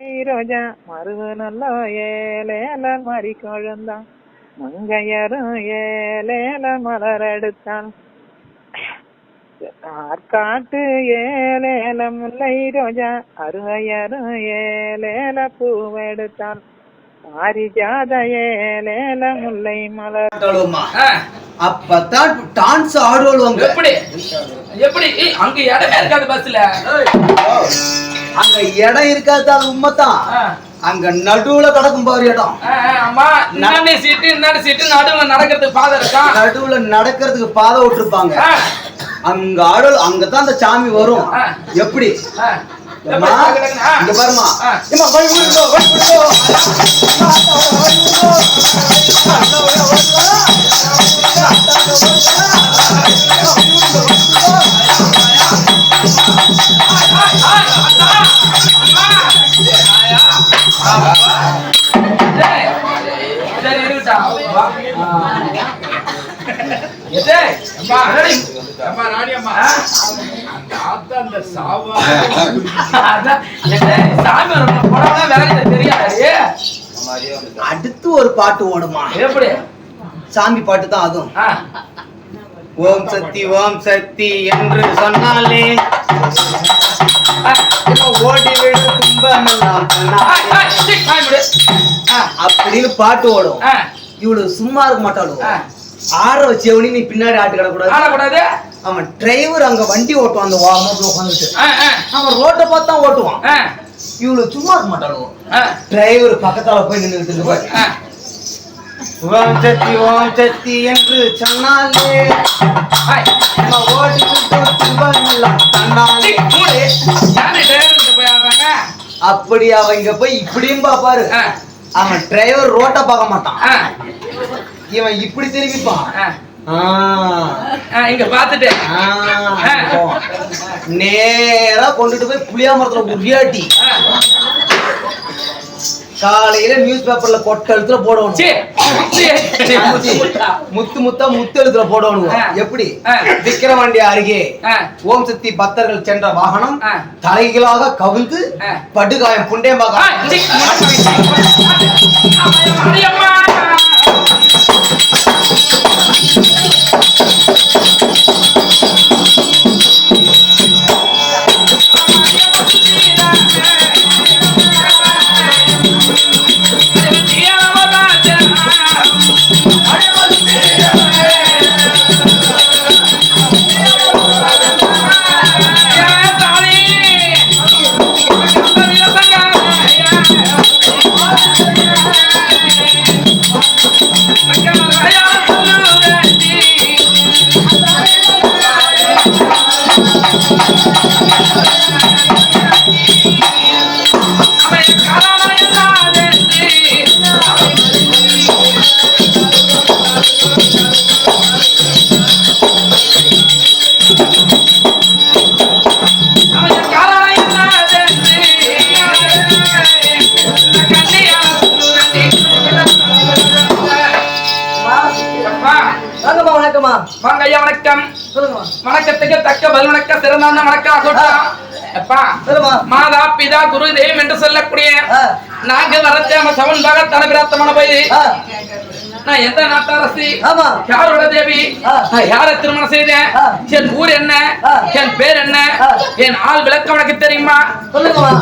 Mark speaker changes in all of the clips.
Speaker 1: ரோஜா மருது நல்ல ஏலேல மறி கொழுந்தான். மங்கையரும் ஏலேல மலர் எடுத்தான் ஆற்காட்டு ஏலேல முல்லை ரோஜா அருகையரும் ஏலேல பூவெடுத்தான். பாரிஜாத ஏலேல முல்லை மலர்.
Speaker 2: ஆடுவோமா
Speaker 3: ஆ,
Speaker 2: அப்பதான் டான்ஸ் ஆடுவாங்க
Speaker 3: எப்படி? எப்படி? அங்க இடமே இருக்காது பஸ்ல
Speaker 2: அங்க இடம் இருக்காது அது உண்மைதான் அங்க நடுவுல கிடக்கும் பாரு இடம்.
Speaker 3: இன்னாடி சீட்டு இன்னாடி சீட்டு நடுவுல நடக்கிறதுக்கு பாதை இருக்கா?
Speaker 2: நடுவுல நடக்கிறதுக்கு பாதை விட்டுருப்பாங்க. அங்க ஆடு அங்கதான் அந்த சாமி வரும். எப்படி. இங்க பாருமா அடுத்து ஒரு பாட்டு ஓடுமா?
Speaker 3: எப்படி?
Speaker 2: சாமி பாட்டு தான் அதுவும். ஓம் சக்தி ஓம் சக்தி என்று சொன்னாலே. ஓடி
Speaker 3: மூடு. ஆ,
Speaker 2: அப்படின்னு பாட்டு ஓடும்.
Speaker 3: ஆ,
Speaker 2: இவ்வளவு சும்மா இருக்க மாட்டாளோ?
Speaker 3: ஆ.
Speaker 2: ஆற வச்சவனி நீ பின்னாடி ஆட்டு கிடக்கூடாது
Speaker 3: ஆடக்கூடாது?
Speaker 2: அவன் டிரைவர் அங்க வண்டி ஓட்டுவான் அந்த வாகனத்துல உட்காந்துட்டு அவன் ரோட்டை பார்த்து தான் ஓட்டுவான்.
Speaker 3: ஆ,
Speaker 2: இவ்வளவு சும்மா இருக்க மாட்டாளோ?
Speaker 3: ஆ,
Speaker 2: டிரைவர் பக்கத்தால போய் நின்றுட்டு
Speaker 3: ஆ.
Speaker 2: ஓம் சக்தி ஓம் சக்தி என்று சொன்னாலே. ஓடி தன்னாலே. அப்படி அவன் இங்க போய் இப்படியும் பாப்பாரு அவன் டிரைவர் ரோட்டை பார்க்க மாட்டான். இவன் இப்படி திரும்பிப்பான்.
Speaker 3: இங்க பாத்துட்டு.
Speaker 2: நேரா கொண்டுட்டு போய் புளியா மரத்துல உரியாட்டி. காலையில நியூஸ் பேப்பர்ல கொட்ட எழுத்துல போடணும். முத்து முத்தா முத்து எழுத்துல போடணும். எப்படி. விக்கிரவாண்டி அருகே ஓம் சக்தி பக்தர்கள் சென்ற வாகனம்
Speaker 3: ஆ.
Speaker 2: தலைகீழாக கவிழ்ந்து. படுகாயம் புண்டேமாக
Speaker 3: சீ. அம்மா. பதில் வணக்கம் சிறந்தான வணக்கம் சொல்றான் அப்பா
Speaker 2: சொல்லுமா
Speaker 3: மாதா பிதா குரு தெய்வம் என்று சொல்லக்கூடிய. நாங்க வரத்தேம சவன் பாக தனபிராத்தமான போய் நான் எந்த நாட்டரசி?
Speaker 2: ஆமா.
Speaker 3: யாரோட தேவி? யார திருமணம் செய்தேன். என் ஊர் என்ன. என் பேர் என்ன. என் ஆள் விளக்கம் உனக்கு தெரியுமா?
Speaker 2: சொல்லுங்கம்மா?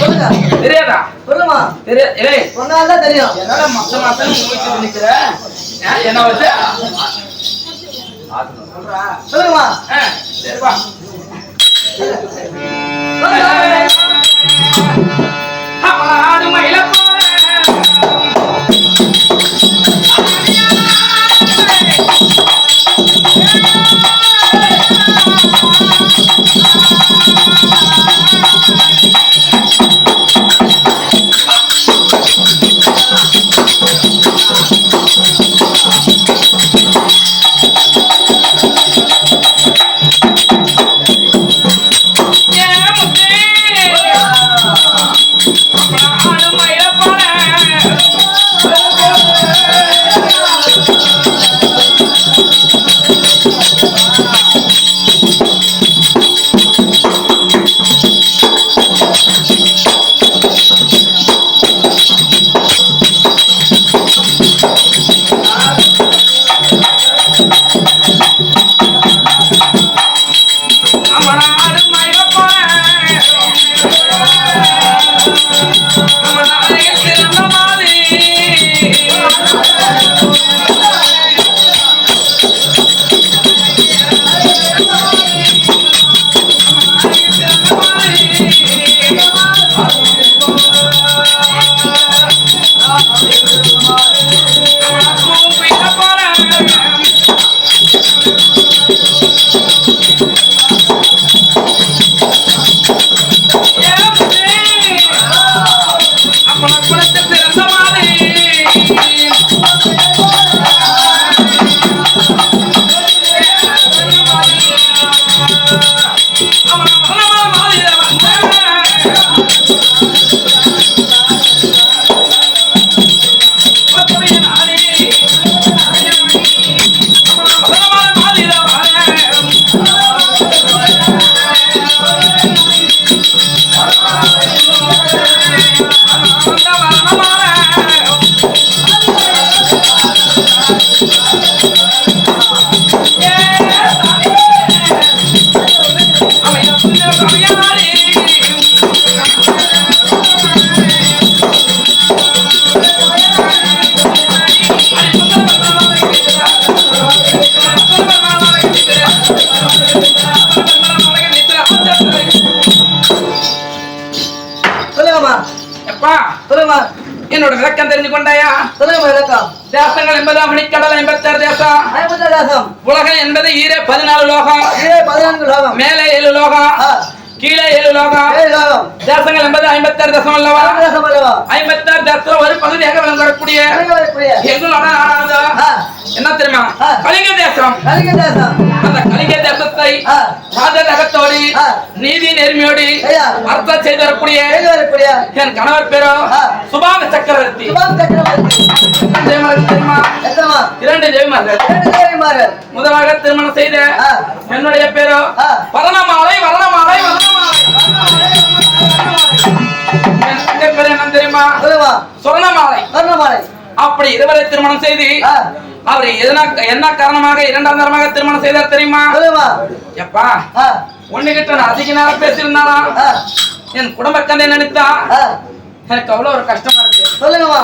Speaker 2: சொல்லுங்க.
Speaker 3: தெரியாதா?
Speaker 2: சொல்லுமா சொன்னால்தான் தெரியும்.
Speaker 3: மத்த மாசம் என்ன வச்சு
Speaker 2: சொல்லுங்கம்மா
Speaker 3: ஆ, சரி வா ஆடு மயில
Speaker 4: மணிக்கடல் எண்பத்தாறு தேசம்.
Speaker 3: தேசம்.
Speaker 4: உலகம் என்பது ஈரே பதினாலு லோகம்.
Speaker 3: பதினான்கு லோகம்.
Speaker 4: மேலே ஏழு லோகம். கீழே ஏழு லோகம். தேசங்கள் என்பது ஐம்பத்தாறு தேசம் அல்லவா? ஐம்பத்தாறு தேசம் ஒரு பகுதியாக விளங்கக்கூடிய எங்களோட நாடானது என்ன தெரியுமா. கலிங்க தேசம்.
Speaker 3: கலிங்க தேசம்.
Speaker 4: அந்த கலிங்க தேசத்தை. நீதி நேர்மையோடு. அர்த்தம் செய்து வரக்கூடிய என் கணவர் பேரோ. சுபாக சக்கரவர்த்தி. தெரியுமா? இரண்டு
Speaker 3: தேவிமாரு
Speaker 4: முதலாக திருமணம் செய்த. என்னுடைய பேரோ. வரணமாலை வரணமாலை என்ன தெரியுமா? சொர்ணமாலை. அப்படி இருவரை திருமணம் செய்து அவர் எதனா என்ன காரணமாக இரண்டாம் தரமாக திருமணம் செய்தார் தெரியுமா? எப்பா ஒண்ணுகிட்ட நான் அதிக நேரம் பேசியிருந்தாலும்
Speaker 3: ஆ,
Speaker 4: என் குடும்ப கதை நினைத்தா எனக்கு அவ்வளவு ஒரு கஷ்டமா இருக்கு.
Speaker 3: சொல்லுங்கம்மா.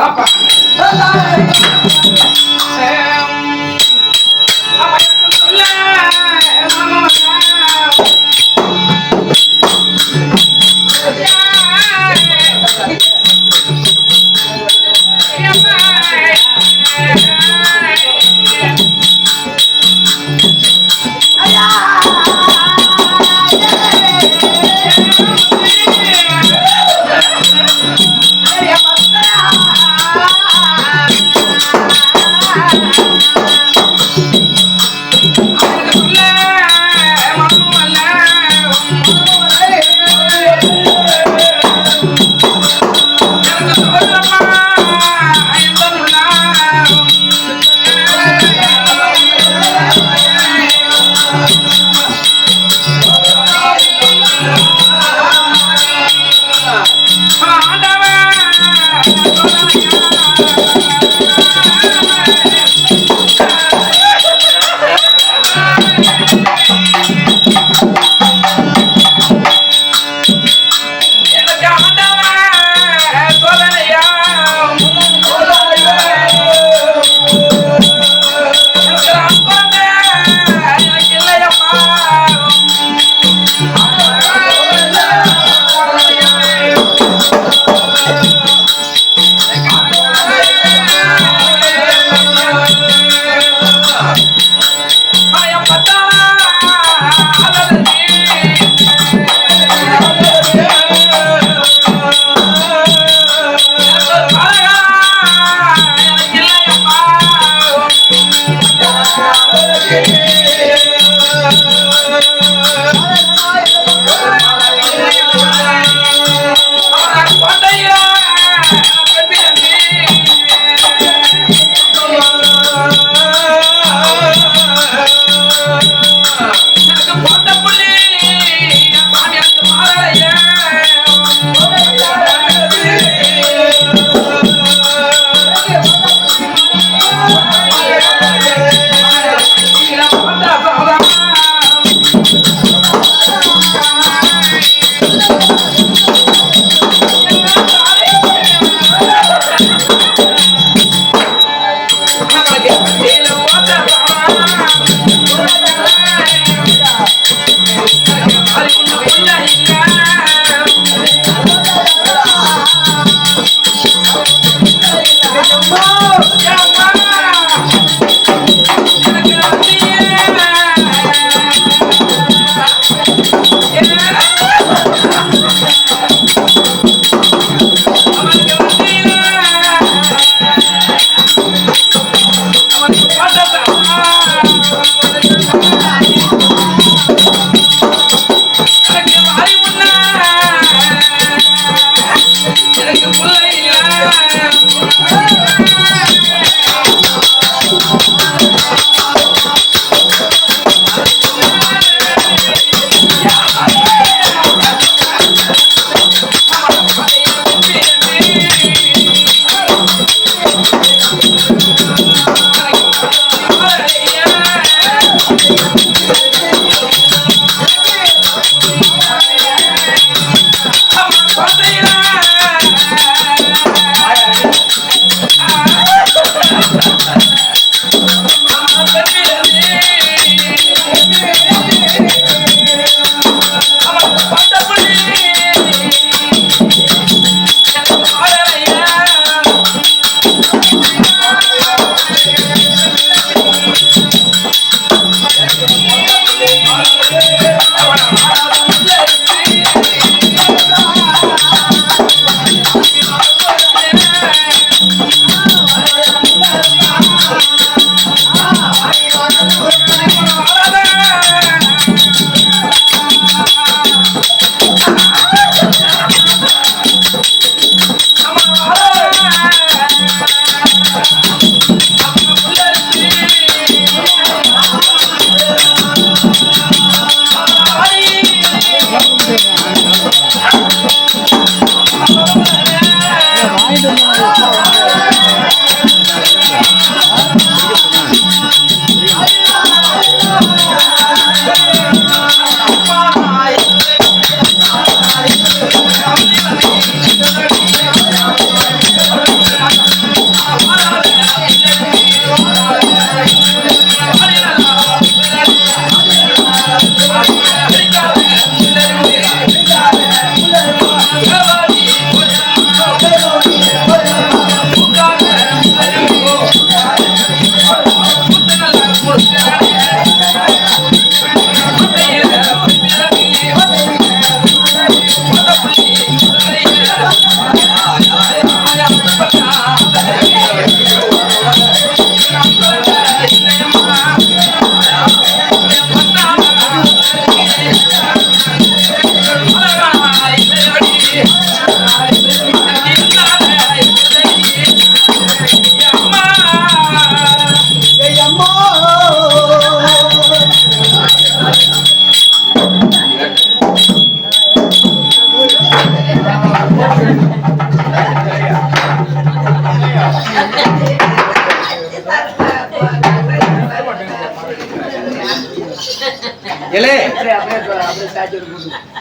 Speaker 2: எலே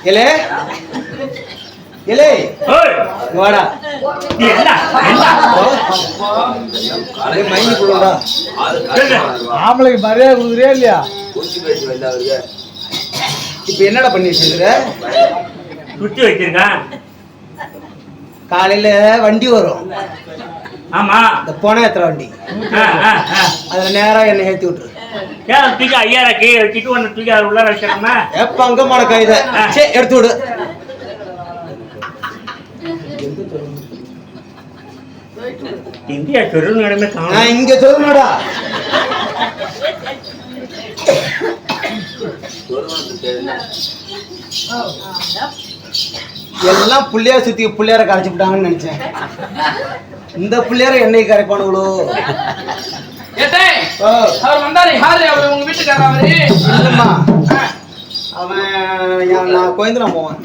Speaker 2: எலே எலே வாடா. மைண்ட் குள்ளடா
Speaker 5: ஆம்பளைக்கு மரியாதை கொடுக்குறியா இல்லையா?
Speaker 2: இப்போ என்னடா பண்ணி வச்சிருக்கிற
Speaker 6: சுத்தி வச்சிருக்கேன்
Speaker 2: காலையில வண்டி வரும்.
Speaker 6: ஆமா.
Speaker 2: இந்த போன ஏத்துற வண்டி.
Speaker 6: ஆ, ஆ, ஆ.
Speaker 2: அதுல நேரா என்னை ஏத்தி விட்டுரு.
Speaker 6: ஏன் தூக்கி கீழே வச்சுட்டு ஒன்று தூக்கி அது உள்ள வச்சிருக்கோமா
Speaker 2: எப்ப அங்க மடக்கா இத சே எடுத்து விடு.
Speaker 6: இந்தியா சொருள் நடமே
Speaker 2: நான் இங்க சொல்லணும்டா எல்லாம் புள்ளையார சுத்தி புள்ளையார கரைச்சு விட்டாங்கன்னு நினைச்சேன். இந்த புள்ளையார என்னைக்கு கரைப்பானுங்களோ?
Speaker 3: அவர் வந்தாரு. யாரு? அவரு உங்க வீட்டுக்காரர் அவரு?
Speaker 2: இல்லம்மா. அவன் நான் கோயந்தனா போவேன்.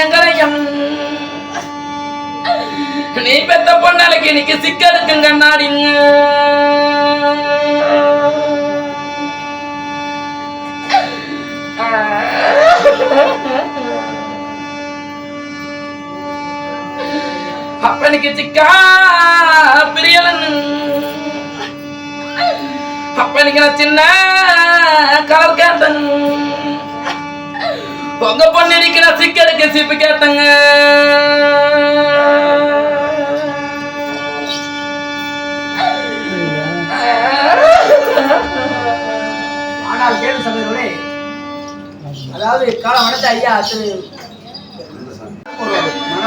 Speaker 3: எங்களையும். நீ பெத்த பொண்ணாளைக்கு இன்னைக்கு சிக்கெடுக்கும் கண்ணாடி. அப்பனுக்கு சிக்கா பிரியலன். அப்பனுக்கு நான் சின்ன கலர் கேட்டன் உங்க பொண்ணு இன்னைக்கு நான் சிக்கெடுக்க சிப்பு கேட்டங்க
Speaker 4: ஆனால் கேள்வி சமயங்களே அதாவது காலம் அடைத்த ஐயா திரு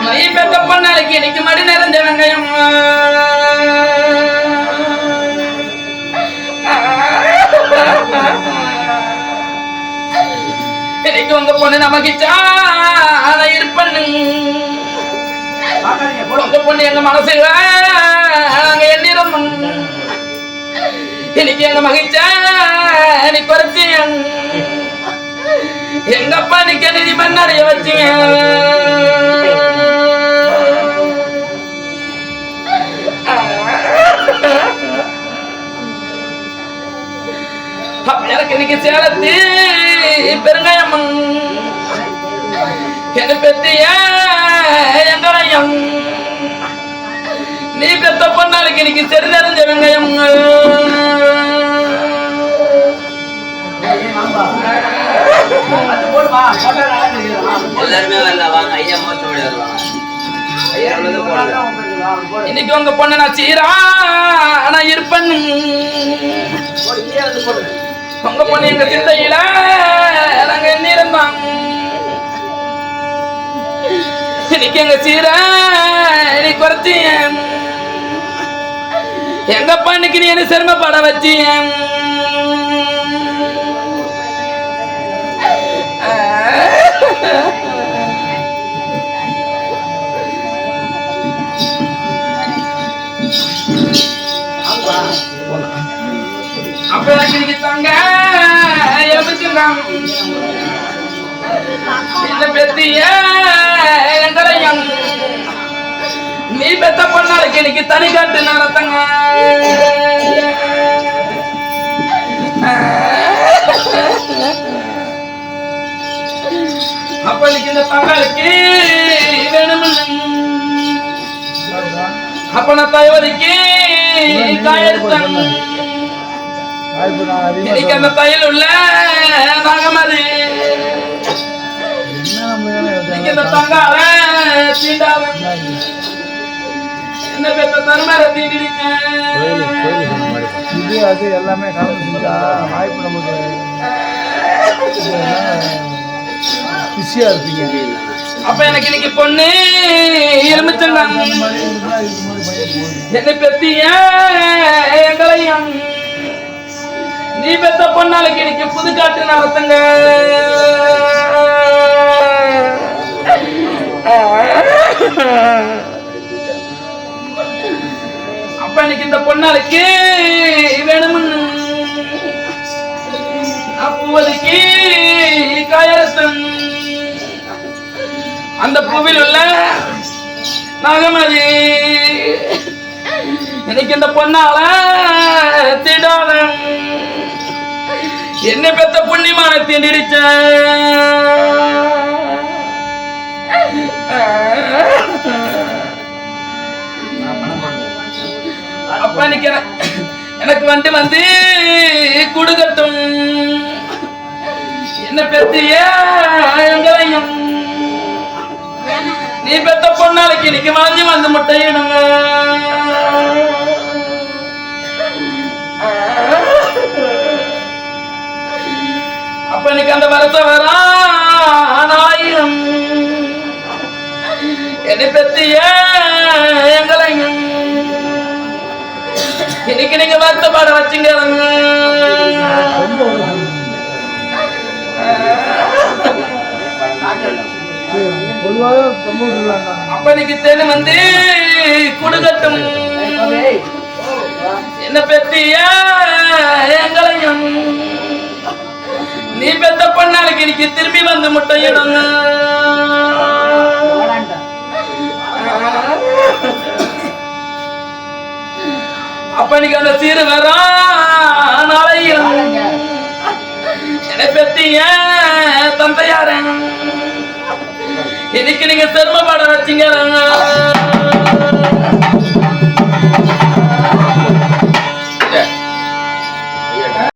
Speaker 3: நீ பெத்த பொண்ணாளைக்கு இன்னைக்கு மடி நிறைஞ்ச பொண்ணு நமக்கு இருப்பண்ணு உங்க பொண்ணு எங்க மனசு நாங்க எண்ணிரும் இன்னைக்கு எங்க மகிழ்ச்சா நீ குறைச்சி எங்க அப்பா நிக்க நிதி மண்ணடைய வச்சீங்க. எனக்கு இன்னைக்கு சேலத்து. பெருங்காயம் என்ன பெத்திய எங்களையம் நீ பெத்த பொண்ணாளுக்கு இன்னைக்கு சரி நிறைஞ்ச வெங்காயம்
Speaker 4: அது போடுமா போட்டா நல்லா தெரியும்.
Speaker 7: எல்லாருமே வரல வாங்க ஐயா வருவாங்க
Speaker 4: போடு
Speaker 3: இன்னைக்கு உங்க பொண்ணு நான் சீரா ஆனா இருப்பேன்
Speaker 4: போடு
Speaker 3: போன எங்க சிந்தையில நாங்க என்ன இன்னைக்கு எங்க சீர நீ குறைச்சி எங்கப்பா இன்னைக்கு நீ என்ன சிரமப்பட வச்சியன் எபிச்சுறான் என்ன பெத்திய எங்களையும் நீ பெத்த பொண்ணாளுக்கு இன்னைக்கு தனி காட்டு நடத்தங்க அப்ப இன்னைக்கு இந்த தங்களுக்கு வேணும் அப்ப நான் தயவதிக்கு காயெடுத்தேன். அந்த தையல் உள்ள நாகமதி பெத்த
Speaker 5: இது? அது எல்லாமே கலந்து செஞ்சா வாய்ப்பு நமக்கு பிஸியா இருப்பீங்க.
Speaker 3: அப்ப எனக்கு இன்னைக்கு பொண்ணு
Speaker 5: போகுது.
Speaker 3: என்னை பெத்திய எங்களையும் நீ பெத்த பொண்ணாளுக்கு இன்னைக்கு புது காட்டு நடத்துங்க அப்ப இன்னைக்கு இந்த பொண்ணாளுக்கு வேணும்னு. அப்பூவதுக்கு காயரசம் அந்த பூவில் உள்ள நாகமதி எனக்கு இந்த பொண்ணால தீண்டாத என்ன பெத்த புண்ணியமான தீண்டிடுச்ச அப்ப எனக்கு எனக்கு வந்து வந்து குடுகட்டும் என்ன பெத்திய எங்களையும் நீ பெத்த பொண்ணாளைக்கு இன்னைக்கு வாங்கி வந்து முட்டையிடுங்க. அப்ப எனக்கு அந்த வரத்த வரா நாயிரம் என்னை பெத்திய எங்களையும். இன்னைக்கு நீங்க வருத்தப்பட வச்சுங்க
Speaker 5: பொதுவாக தொண்ணூறு
Speaker 3: அப்ப இன்னைக்கு தேனு வந்து குடுகட்டும் என்ன பெத்திய எங்களையும். நீ பெத்த பொண்ணாளுக்கு இன்னைக்கு திரும்பி வந்து முட்டையிடுங்க. அப்ப இன்னைக்கு அந்த சீரு வரா நாளையும். என்ன பெத்திய தந்தையார. இன்னைக்கு நீங்க சிரமப்பட வச்சீங்க.